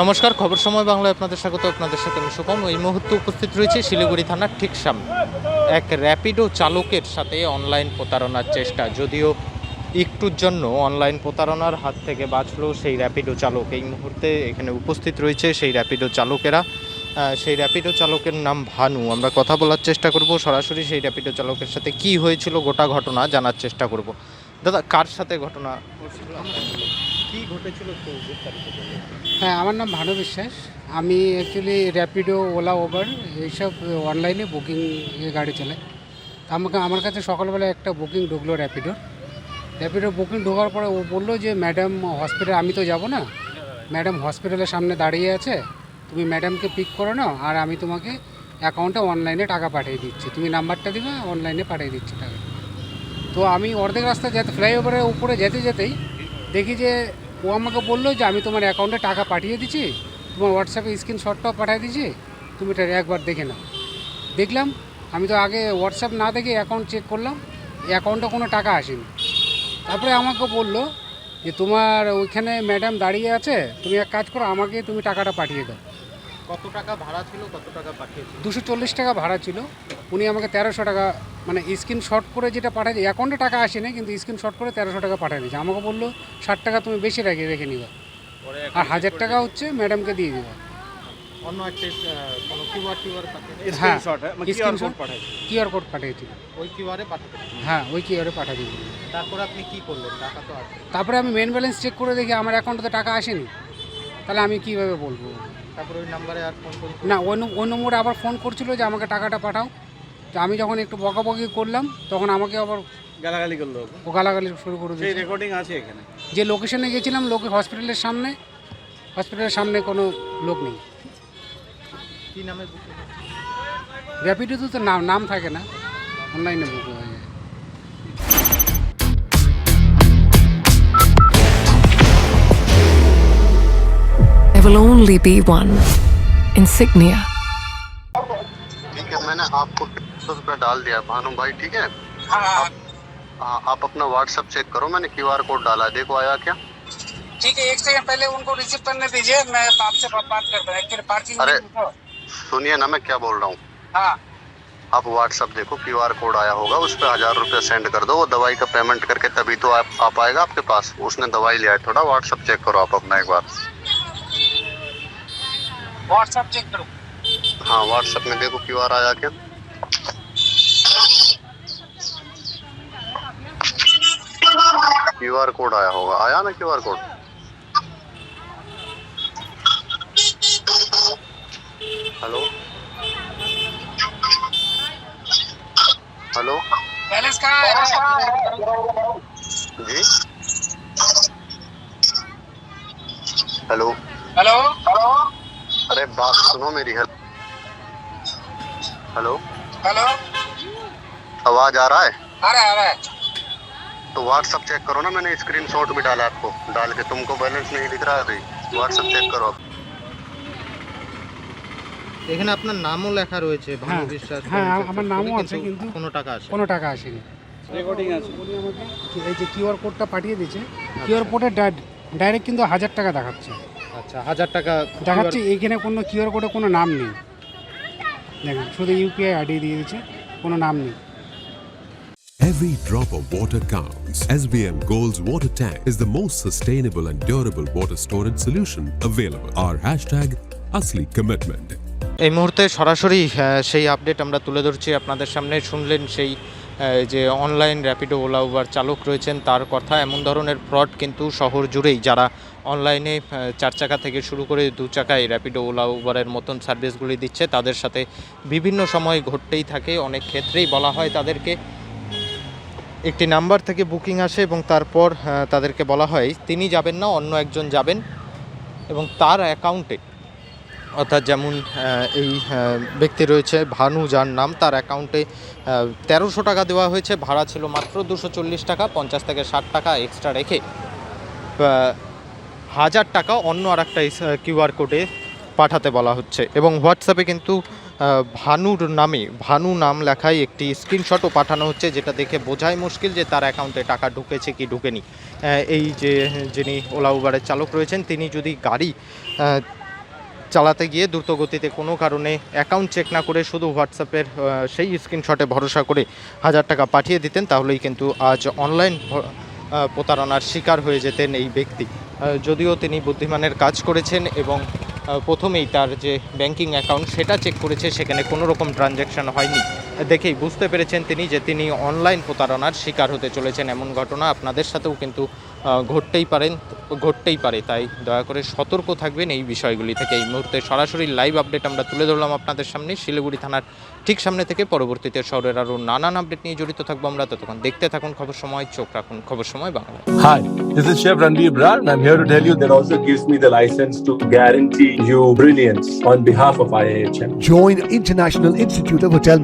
নমস্কার, খবর সময় বাংলায় আপনাদের স্বাগত। আপনাদের সাথে আমি সুকম এই মুহূর্তে উপস্থিত রয়েছে শিলিগুড়ি থানার ঠিক সামনে এক র্যাপিডো চালকের সাথে অনলাইন প্রতারণার চেষ্টা। যদিও একটুর জন্য অনলাইন প্রতারণার হাত থেকে বাঁচলো সেই র্যাপিডো চালক। এই মুহূর্তে এখানে উপস্থিত রয়েছে সেই র্যাপিডো চালকেরা। সেই র্যাপিডো চালকের নাম ভানু। আমরা কথা বলার চেষ্টা করব। সরাসরি সেই র্যাপিডো চালকের সাথে কি হয়েছিল, গোটা ঘটনা জানার চেষ্টা করব। দাদা, কার সাথে ঘটনা হ্যাঁ আমার নাম ভানু বিশ্বাস। আমি অ্যাকচুয়ালি র্যাপিডো ওলা ওভার এইসব অনলাইনে বুকিং গাড়ি চালাই। আমাকে, আমার কাছে সকালবেলা একটা বুকিং ঢুকলো র্যাপিডোর র্যাপিডো বুকিং ঢোকার পরে ও বলল যে ম্যাডাম হসপিটাল আমি তো যাব না। ম্যাডাম হসপিটালের সামনে দাঁড়িয়ে আছে। তুমি ম্যাডামকে পিক করে নাও আর আমি তোমাকে অ্যাকাউন্টে অনলাইনে টাকা পাঠিয়ে দিচ্ছি। তুমি নাম্বারটা দিবে অনলাইনে পাঠিয়ে দিচ্ছি টাকা। তো আমি অর্ধেক রাস্তা যেতে ফ্লাইওভারের উপরে যেতে যেতেই দেখি যে ও আমাকে বলল যে আমি তোমার অ্যাকাউন্টে টাকা পাঠিয়ে দিচ্ছি, তোমার হোয়াটসঅ্যাপে স্ক্রিনশটটাও পাঠিয়ে দিচ্ছি, তুমি এটা একবার দেখে নাও। দেখলাম, আমি তো আগে হোয়াটসঅ্যাপ না দেখে অ্যাকাউন্ট চেক করলাম অ্যাকাউন্টে কোনো টাকা আসেনি। তারপরে আমাকে বলল যে তোমার ওইখানে ম্যাডাম দাঁড়িয়ে আছে, তুমি এক কাজ করো, আমাকে তুমি টাকাটা পাঠিয়ে দাও। কত টাকা ভাড়া ছিল কত টাকা পাঠিয়েছিল? দুশো চল্লিশ টাকা ভাড়া ছিল। উনি আমাকে তেরোশো টাকা মানে স্ক্রিনশট করে যেটা পাঠিয়ে অ্যাকাউন্টে টাকা আসেনি কিন্তু স্ক্রিনশট করে তেরোশো টাকা পাঠিয়ে দিয়েছে। আমাকে বলল ষাট টাকা তুমি বেশি রেখে রেখে নিবা। আর হাজার টাকা হচ্ছে ম্যাডামকে দিয়ে দিবা। অন্য একটা কোনো কিউআর পাঠিয়ে হ্যাঁ স্ক্রিনশট কিউআর কোড পাঠিয়েছিল। ওই কিউআরে পাঠাতে হ্যাঁ ওই কিউআরে পাঠিয়ে দিয়েছিল। তারপর আপনি কি করলেন? টাকা তো তারপরে আমি মেন ব্যালেন্স চেক করে দেখি আমার অ্যাকাউন্টে টাকা আসেনি। তাহলে আমি কীভাবে বলব? তারপর ওই নাম্বারে আর ফোন করুন না ওই ওই নম্বরে আবার ফোন করছিল যে আমাকে টাকাটা পাঠাও। তো আমি যখন একটু বকাবকি করলাম তখন আমাকে আবার গালাগালি করল ও গালাগালি শুরু করে দিয়েছে। রেকর্ডিং আছে এখানে? যে লোকেশনে গেছিলাম লোকে হসপিটালের সামনে হসপিটালের সামনে কোনো লোক নেই। কি নামে বুকিং তো নাম নাম থাকে না অনলাইনে বুক হয়ে। যায় will only be one. Insignia. ठीक है मैंने आपको सौ रुपया डाल दिया भानु भाई ठीक है? आप, हाँ। आप अपना व्हाट्सएप चेक करो मैंने क्यू आर कोड डाला देखो आया क्या? ठीक है एक सेकंड पहले उनको रिसीव करने दीजिए मैं आपसे बात करता हूँ पार्किंग अरे सुनिए ना मैं क्या बोल रहा हूँ। हाँ। आप व्हाट्सएप देखो क्यू आर कोड आया होगा उस पर हज़ार रुपया सेंड कर दो वो दवाई का पेमेंट करके तभी तो आप आ पाएगा आपके पास। उसने दवाई लिया है थोड़ा व्हाट्सएप चेक करो आप अपना एक बार। व्हाट्सएप चेक करो। हाँ व्हाट्सएप में देखो क्यू आर आया क्या? क्यू आर कोड आया होगा। आया ना Q R code? Hello? Hello? Balance कहाँ है? जी? हेलो? हेलो? अरे बात सुनो मेरी हेल- हेलो हेलो आवाज आ रहा है आ रहा है आ रहा है तो व्हाट्सअप चेक करो ना मैंने स्क्रीनशॉट भी डाला आपको डाल के तुमको बैलेंस नहीं दिख रहा है अभी व्हाट्सअप चेक करो आप এখানে আপনার নামও লেখা রয়েছে ভানু হ্যাঁ, বিশ্বাস হ্যাঁ, পরিচয় আমার ছবি, নামও আছে, কিন্তু কোনো টাকা আসে কোনো টাকা আসেনি রেকর্ডিং আছে উনি আমাকে কি- এই যে কিউআর কোডটা পাঠিয়ে দিয়েছে কিউআর কোডে ডাইরেক্ট কিন্তু হাজার টাকা দেখাচ্ছে আচ্ছা হাজার টাকা দেখাচ্ছে এইখানে কোনো কিউআর কোডে কোনো নাম নেই দেখেন শুধু ইউপিআই আইডি দিয়ে দিয়েছে কোনো নাম নেই Every drop of water counts. SBM Gold's water tank is the most sustainable and durable water storage solution available. Our hashtag Asli Commitment. এই মুহূর্তে সরাসরি সেই আপডেট আমরা তুলে ধরছি আপনাদের সামনে শুনলেন সেই যে অনলাইন র্যাপিডো ওলা উবার চালক রয়েছেন, তার কথা এমন ধরনের ফ্রড কিন্তু শহর জুড়েই। যারা অনলাইনে চার চাকা থেকে শুরু করে দু চাকায় র্যাপিডো ওলা উবারের মতন সার্ভিসগুলি দিচ্ছে, তাদের সাথে বিভিন্ন সময় ঘটতেই থাকে। অনেক ক্ষেত্রেই বলা হয় তাদেরকে একটি নাম্বার থেকে বুকিং আসে এবং তারপর তাদেরকে বলা হয়, তিনি যাবেন না, অন্য একজন যাবেন। এবং তার অ্যাকাউন্টে অর্থাৎ যেমন এই ব্যক্তি রয়েছে ভানু, যার নাম। তার অ্যাকাউন্টে তেরোশো টাকা দেওয়া হয়েছে। ভাড়া ছিল মাত্র দুশো চল্লিশ টাকা, পঞ্চাশ থেকে ষাট টাকা এক্সট্রা রেখে। হাজার টাকা অন্য আর একটা কিউআর কোডে পাঠাতে বলা হচ্ছে। এবং হোয়াটসঅ্যাপে কিন্তু ভানুর নামে, ভানু নাম লেখায় একটি স্ক্রিনশটও পাঠানো হচ্ছে, যেটা দেখে বোঝাই মুশকিল যে তার অ্যাকাউন্টে টাকা ঢুকেছে কি ঢুকেনি। এই যে, যিনি ওলা উবারের চালক রয়েছেন, তিনি যদি গাড়ি চালাতে গিয়ে দ্রুতগতিতে কোনো কারণে অ্যাকাউন্ট চেক না করে শুধু হোয়াটসঅ্যাপের সেই স্ক্রিনশটে ভরসা করে হাজার টাকা পাঠিয়ে দিতেন, তাহলেই কিন্তু আজ অনলাইন প্রতারণার শিকার হয়ে যেতেন এই ব্যক্তি। যদিও তিনি বুদ্ধিমানের কাজ করেছেন এবং প্রথমেই তার যে ব্যাংকিং অ্যাকাউন্ট সেটা চেক করেছে, সেখানে কোনো রকম ট্রানজ্যাকশন হয়নি। দেখেই বুঝতে পেরেছেন তিনি যে তিনি অনলাইন প্রতারণার শিকার হতে চলেছেন, এমন ঘটনা আপনাদের সাথেও কিন্তু ঘটতেই পারেন ঘটতেই পারে। তাই দয়া করে সতর্ক থাকবেন এই বিষয়গুলি থেকে। এই মুহূর্তে সরাসরি লাইভ আপডেট আমরা তুলে ধরলাম আপনাদের সামনে। শিলিগুড়ি থানার ঠিক সামনে থেকে পরবর্তীতে শহরের আরও নানান আপডেট নিয়ে জড়িত থাকব আমরা। ততক্ষণ দেখতে থাকুন খবর সময় চোখ রাখুন খবর সময় Bangla hi this is chef Ranadeep run I am here to tell you that also gives me the license to guarantee you brilliance on behalf of IHM join international institute of hotel